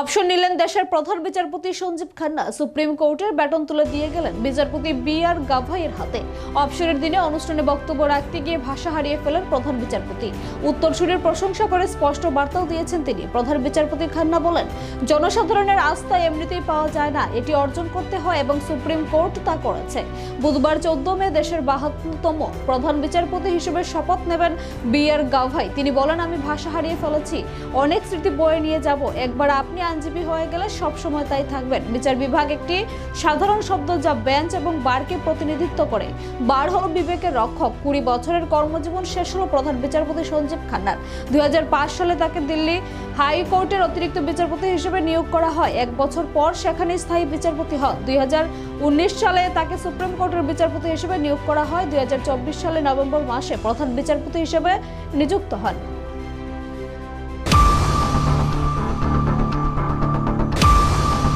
Option নিলেন দেশের প্রধান বিচারপতি সঞ্জীব খান্না। সুপ্রিম কোর্টের ব্যাটন তুলে দিয়ে গেলেন বিচারপতি বি আর গাভাইয়ের হাতে। অপশনের দিনে অনুষ্ঠানে বক্তব্য রাখতে গিয়ে ভাষা হারিয়ে ফেলেন প্রধান বিচারপতি। উত্তরসূরির প্রশংসা করে স্পষ্ট বার্তাও দিয়েছেন তিনি। প্রধান বিচারপতি খান্না বলেন, জনসাধারণের আস্থা এমনিতেই পাওয়া যায় না। এটি অর্জন করতে হয় এবং সুপ্রিম কোর্ট তা করেছে। বুধবার চোদ্দ মে দেশের বাহাত্তরতম প্রধান বিচারপতি হিসেবে শপথ নেবেন বি আর গাভাই। তিনি বলেন, আমি ভাষা হারিয়ে ফেলেছি। অনেক স্মৃতি বয়ে নিয়ে যাব। একবার আপনি আইনজীবী হয়ে গেলে সব সময় তাই থাকবেন। বিচার বিভাগ একটি সাধারণ শব্দ যা বেঞ্চ এবং বারকে প্রতিনিধিত্ব করে। বার হল বিবেকের রক্ষক, কুড়ি বছরের কর্মজীবন শেষ হল প্রধান বিচারপতি সঞ্জীব খান্নার। দুই হাজার পাঁচ সালে তাকে দিল্লি হাইকোর্টের অতিরিক্ত বিচারপতি হিসেবে নিয়োগ করা হয়। এক বছর পর সেখানে স্থায়ী বিচারপতি হন। দুই হাজার উনিশ সালে তাকে সুপ্রিম কোর্টের বিচারপতি হিসেবে নিয়োগ করা হয়। দুই হাজার চব্বিশ সালে নভেম্বর মাসে প্রধান বিচারপতি হিসেবে নিযুক্ত হন।